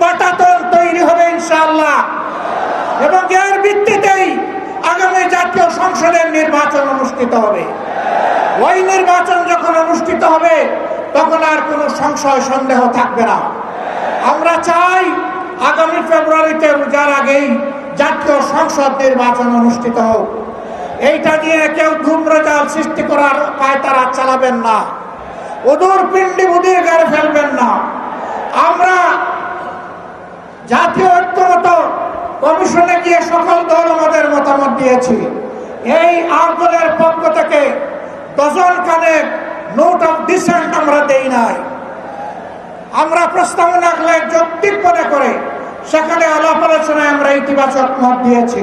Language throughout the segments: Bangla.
পাটাতন তৈরি হবে ইনশাআল্লাহ। এবং এর ভিত্তিতেই আগামী জাতীয় সংসদের নির্বাচন অনুষ্ঠিত হবে। ওই নির্বাচন যখন অনুষ্ঠিত হবে, তখন আর কোনো সংশয়, সন্দেহ থাকবে না। আমরা চাই আগামী ফেব্রুয়ারিতে রোজার আগেই জাতীয় সংসদ নির্বাচন অনুষ্ঠিত হোক। এইটা নিয়ে কেউ ধূম্রজাল সৃষ্টি করার পায় তারা চালাবেন না। ওদূর পিণ্ডি বুদির গাড়ি ফেলবেন না। আমরা জাতীয় ঐক্যমত কমিশনে গিয়ে সকল দল আমাদের মতামত দিয়েছি। এই আট দলের পক্ষ থেকে ডজন কানেক নোট অফ ডিসেন্ট আমরা দেই নাই। আমরা প্রস্তাবনা যৌক্তিক মনে করে সেখানে আলাপ আলোচনায় আমরা ইতিবাচক মত দিয়েছি।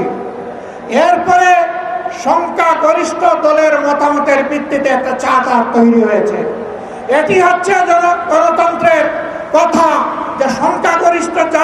এরপরে সংখ্যা গরিষ্ঠ দলের মতামতের ভিত্তিতে একটা চার্টার তৈরি হয়েছে। এটি হচ্ছে গণতন্ত্রের কথা যে সংখ্যাগরিষ্ঠ যা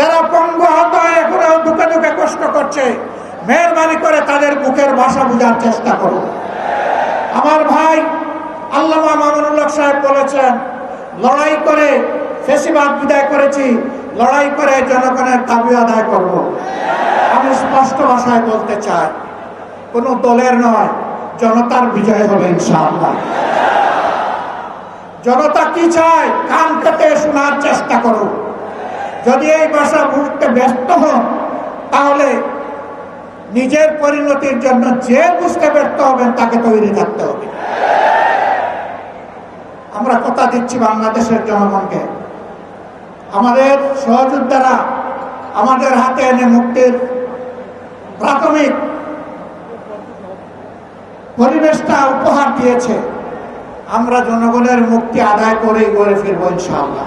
যারা পঙ্গু হত এখনও দুঃখে দুঃখে কষ্ট করছে, মেহরবানি করে তাদের বুকের ভাষা বোঝার চেষ্টা করুন আমার ভাই আল্লামা মামুনুল্লাহ সাহেব বলেছেন, লড়াই করে ফেসিবাদ বিদায় করেছি, লড়াই করে জনগণের দাবি আদায় করব। আমি স্পষ্ট ভাষায় বলতে চাই, কোনো দলের নয়, জনতার বিজয় হবে ইনশাআল্লাহ। জনতা কি চায়? কান পেতে শোনার চেষ্টা করুন। যদি এই ভাষা বুঝতে ব্যস্ত হন তাহলে নিজের পরিণতির জন্য যে বুঝতে ব্যর্থ হবেন, তাকে তৈরি থাকতে হবে। আমরা কথা দিচ্ছি বাংলাদেশের জনগণকে। আমাদের সহযোদ্ধারা আমাদের হাতে এনে মুক্তির প্রাথমিক পরিবেশটা উপহার দিয়েছে। আমরা জনগণের মুক্তি আদায় করেই গড়ে ফিরবো ইনশাআল্লাহ।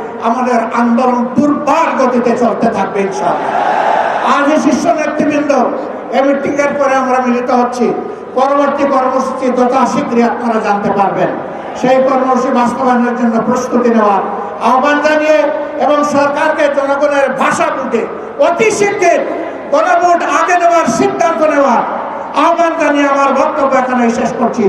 আমাদের আন্দোলন দুর্বার গতিতে চলতে থাকবে, ইনশাআল্লাহ। আজ এই শীর্ষ নেতৃবৃন্দ, এই মিটিং এর পরে আমরা মিলিত হচ্ছি। পরবর্তী কর্মসূচি যথা শীঘ্রই আপনারা জানতে পারবেন। সেই কর্মসূচি বাস্তবায়নের জন্য প্রস্তুতি নেওয়ার আহ্বান জানিয়ে এবং সরকারকে জনগণের ভাষা বুঝে অতি শীঘ্র গণভোট আগে দেওয়ার সিদ্ধান্ত নেওয়ার আহ্বান জানিয়ে আমার বক্তব্য এখানে শেষ করছি।